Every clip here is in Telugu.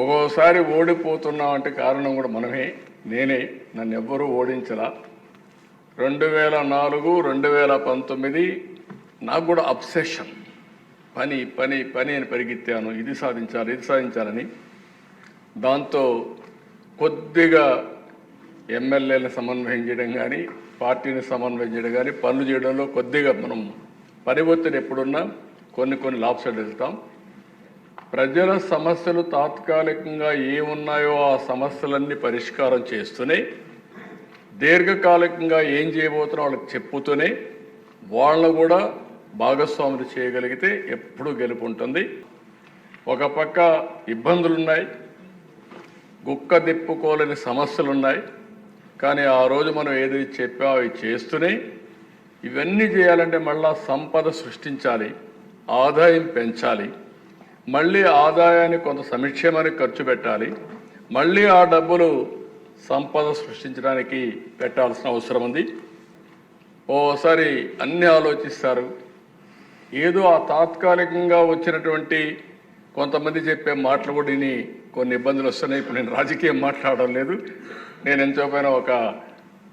ఒక్కోసారి ఓడిపోతున్నాం అంటే కారణం కూడా మనమే నేనే. నన్ను ఎవ్వరూ ఓడించలా. రెండు వేల నాలుగు రెండు వేల పంతొమ్మిది నాకు కూడా అప్సెషన్ పని పని పని అని పరిగెత్తాను. ఇది సాధించాలి ఇది సాధించాలని. దాంతో కొద్దిగా ఎమ్మెల్యేలను సమన్వయం చేయడం కానీ పార్టీని సమన్వయం చేయడం కానీ పనులు చేయడంలో కొద్దిగా మనం పని ఒత్తిడి ఎప్పుడున్నా కొన్ని కొన్ని లాభసాలు వెళ్తాం. ప్రజల సమస్యలు తాత్కాలికంగా ఏమున్నాయో ఆ సమస్యలన్నీ పరిష్కారం చేస్తూనే దీర్ఘకాలికంగా ఏం చేయబోతున్నా వాళ్ళకి చెప్పుతూనే వాళ్ళను కూడా భాగస్వాములు చేయగలిగితే ఎప్పుడూ గెలుపు ఉంటుంది. ఒక పక్క ఇబ్బందులున్నాయి గుక్క దిప్పుకోలేని సమస్యలు ఉన్నాయి కానీ ఆ రోజు మనం ఏది చెప్పా అవి చేస్తూనే ఇవన్నీ చేయాలంటే మళ్ళా సంపద సృష్టించాలి ఆదాయం పెంచాలి మళ్ళీ ఆదాయాన్ని కొంత సంక్షేమానికి ఖర్చు పెట్టాలి. మళ్ళీ ఆ డబ్బులు సంపద సృష్టించడానికి పెట్టాల్సిన అవసరం ఉంది. ఓసారి అన్ని ఆలోచిస్తారు. ఏదో ఆ తాత్కాలికంగా వచ్చినటువంటి కొంతమంది చెప్పే మాటలు కూడా విని కొన్ని ఇబ్బందులు వస్తున్నాయి. ఇప్పుడు నేను రాజకీయం మాట్లాడడం లేదు. నేను ఎంతోపైన ఒక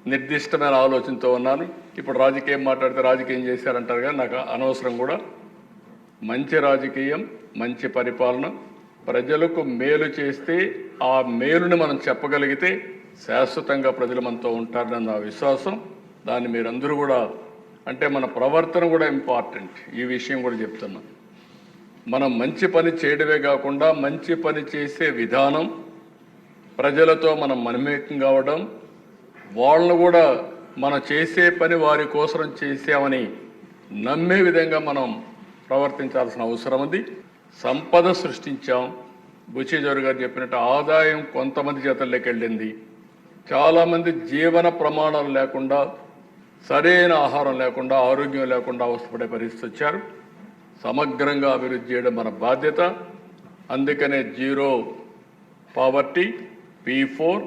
నిర్దిష్టమైన ఆలోచనతో ఉన్నాను. ఇప్పుడు రాజకీయం మాట్లాడితే రాజకీయం చేశారంటారు కానీ నాకు అనవసరం కూడా. మంచి రాజకీయం మంచి పరిపాలన ప్రజలకు మేలు చేస్తే ఆ మేలుని మనం చెప్పగలిగితే శాశ్వతంగా ప్రజలు మనతో ఉంటారని నా విశ్వాసం దాన్ని మీరందరూ కూడా అంటే మన ప్రవర్తన కూడా ఇంపార్టెంట్ ఈ విషయం కూడా చెప్తున్నా. మనం మంచి పని చేయడమే కాకుండా మంచి పని చేసే విధానం ప్రజలతో మనం మనమేకం కావడం వాళ్ళను కూడా మనం చేసే పని వారి కోసం చేసామని నమ్మే విధంగా మనం ప్రవర్తించాల్సిన అవసరం ఉంది. సంపద సృష్టించాం. బుచేజోరు గారు చెప్పినట్టు ఆదాయం కొంతమంది చేతల్లోకి వెళ్ళింది. చాలామంది జీవన ప్రమాణాలు లేకుండా సరైన ఆహారం లేకుండా ఆరోగ్యం లేకుండా అవసరపడే పరిస్థితి వచ్చారు. సమగ్రంగా అభివృద్ధి చేయడం మన బాధ్యత. అందుకనే జీరో పావర్టీ పీ ఫోర్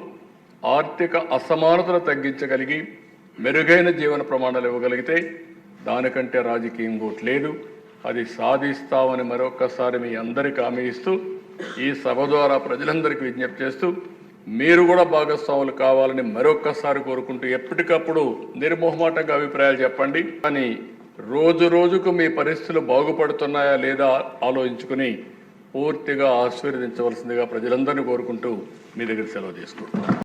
ఆర్థిక అసమానతలు తగ్గించగలిగి మెరుగైన జీవన ప్రమాణాలు ఇవ్వగలిగితే దానికంటే రాజకీయం ఇంకోటి లేదు. అది సాధిస్తామని మరొకసారి మీ అందరికీ హామీ ఇస్తూ ఈ సభ ద్వారా ప్రజలందరికీ విజ్ఞప్తి చేస్తూ మీరు కూడా భాగస్వాములు కావాలని మరొక్కసారి కోరుకుంటూ ఎప్పటికప్పుడు నిర్మోహమాటంగా అభిప్రాయాలు చెప్పండి. కానీ రోజు రోజుకు మీ పరిస్థితులు బాగుపడుతున్నాయా లేదా ఆలోచించుకుని పూర్తిగా ఆశీర్వదించవలసిందిగా ప్రజలందరినీ కోరుకుంటూ మీ దగ్గర సెలవు తీసుకుంటున్నాను.